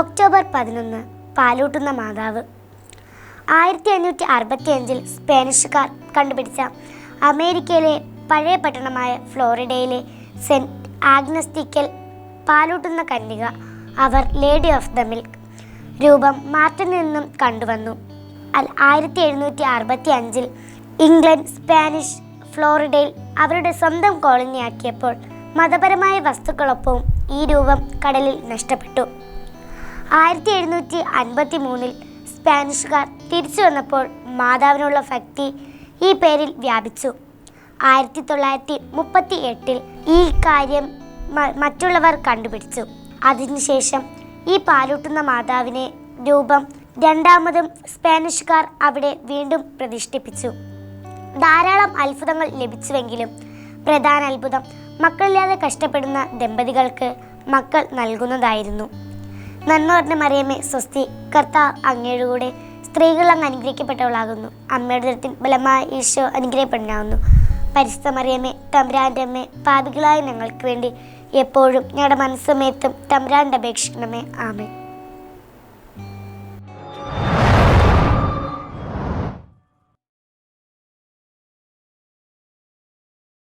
October പതിനൊന്ന് പാലൂട്ടുന്ന മാതാവ്. ആയിരത്തി അഞ്ഞൂറ്റി അറുപത്തി അഞ്ചിൽ സ്പാനിഷുകാർ കണ്ടുപിടിച്ച അമേരിക്കയിലെ പഴയ പട്ടണമായ ഫ്ലോറിഡയിലെ സെന്റ് ആഗ്നസ്റ്റിക്കൽ പാലൂട്ടുന്ന കന്യക അവർ ലേഡി ഓഫ് ദ മിൽക്ക് രൂപം മാർട്ടിൽ നിന്നും കണ്ടുവന്നു. ആയിരത്തി എഴുന്നൂറ്റി അറുപത്തി അഞ്ചിൽ ഇംഗ്ലണ്ട് സ്പാനിഷ് ഫ്ലോറിഡയിൽ അവരുടെ സ്വന്തം കോളനിയാക്കിയപ്പോൾ മതപരമായ വസ്തുക്കളൊപ്പവും ഈ രൂപം കടലിൽ നഷ്ടപ്പെട്ടു. ആയിരത്തി എഴുന്നൂറ്റി അൻപത്തി മൂന്നിൽ സ്പാനിഷുകാർ തിരിച്ചു വന്നപ്പോൾ മാതാവിനുള്ള ഭക്തി ഈ പേരിൽ വ്യാപിച്ചു. ആയിരത്തി തൊള്ളായിരത്തി മുപ്പത്തി എട്ടിൽ ഈ കാര്യം മറ്റുള്ളവർ കണ്ടുപിടിച്ചു. അതിനുശേഷം ഈ പാലൂട്ടുന്ന മാതാവിനെ രൂപം രണ്ടാമതും സ്പാനിഷുകാർ അവിടെ വീണ്ടും പ്രതിഷ്ഠിപ്പിച്ചു. ധാരാളം അത്ഭുതങ്ങൾ ലഭിച്ചുവെങ്കിലും പ്രധാന അത്ഭുതം മക്കളില്ലാതെ കഷ്ടപ്പെടുന്ന ദമ്പതികൾക്ക് മക്കൾ നൽകുന്നതായിരുന്നു. നന്മ പറഞ്ഞ മറിയമ്മേ സ്വസ്തി. കർത്താവ് അങ്ങയുടെ കൂടെ സ്ത്രീകൾ അങ്ങ് അനുഗ്രഹിക്കപ്പെട്ടവളാകുന്നു. അമ്മയുടെ തരത്തിൽ ബലമായ ഈശോ അനുഗ്രഹിക്കപ്പെടാവുന്നു പരിശുദ്ധ മറിയമ്മേ തമ്പുരാന്റെ അമ്മേ പാപികളായ ഞങ്ങൾക്ക് വേണ്ടി എപ്പോഴും ഞങ്ങളുടെ മനസ്സമയത്തും തമ്പുരാന്റെ അപേക്ഷിക്കണമേ. ആമേ